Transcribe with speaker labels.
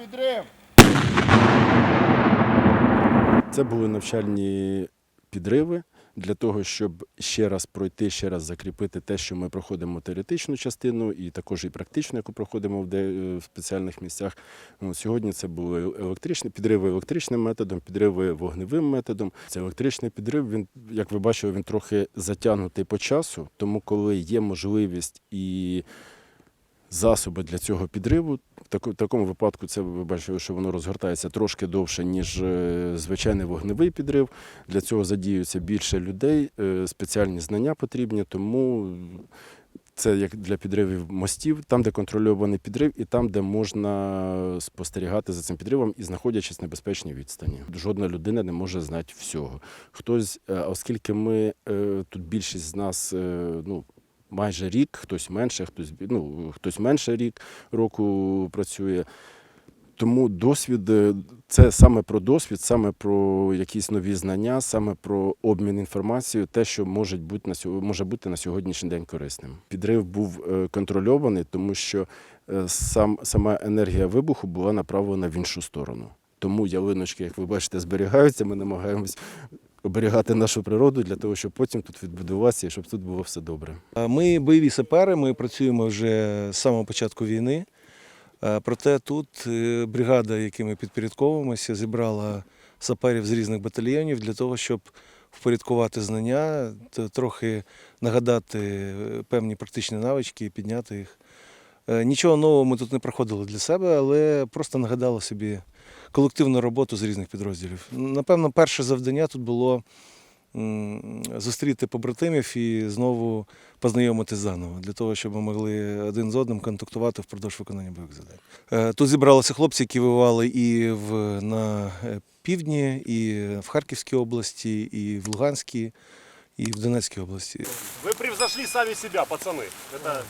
Speaker 1: підрив.
Speaker 2: Це були навчальні підриви для того, щоб ще раз пройти, ще раз закріпити те, що ми проходимо теоретичну частину і також і практичну, яку проходимо в, спеціальних місцях. Ну, сьогодні це були електричні підриви електричним методом, підриви вогневим методом. Це електричний підрив. Він, як ви бачили, він трохи затягнутий по часу, тому коли є можливість і засоби для цього підриву. В такому випадку це ви бачили, що воно розгортається трошки довше, ніж е, звичайний вогневий підрив. Для цього задіюється більше людей, е, спеціальні знання потрібні, тому це як для підривів мостів, там, де контрольований підрив, і там, де можна спостерігати за цим підривом і знаходячись в небезпечній відстані. Жодна людина не може знати всього. Хтось, е, оскільки ми тут більшість з нас, ну. Майже рік, хтось менше, хтось ну, хтось менше рік року працює. Тому досвід е, це саме про досвід, саме про якісь нові знання, саме про обмін інформацією, те, що може бути на сьо- може бути на сьогоднішній день корисним. Підрив був е, контрольований, тому що е, сам, сама енергія вибуху була направлена в іншу сторону. Тому ялиночки, як ви бачите, зберігаються. Ми намагаємось оберігати нашу природу для того, щоб потім тут відбудуватися і щоб тут було все добре.
Speaker 3: Ми бойові сапери, ми працюємо вже з самого початку війни. Проте тут е, бригада, якій ми підпорядковуємося, зібрала саперів з різних батальйонів для того, щоб впорядкувати знання, трохи нагадати е, певні практичні навички і підняти їх. Е, Нічого нового ми тут не проходили для себе, але просто нагадали собі колективну роботу з різних підрозділів. Напевно, перше завдання тут було м, зустріти побратимів і знову познайомитись заново, для того, щоб ми могли один з одним контактувати впродовж виконання бойових завдань. Е, Тут зібралися хлопці, які воювали і в, на е, півдні, і в Харківській області, і в Луганській, і в Донецькій області.
Speaker 4: Вы превзошли сами себя, пацаны. Это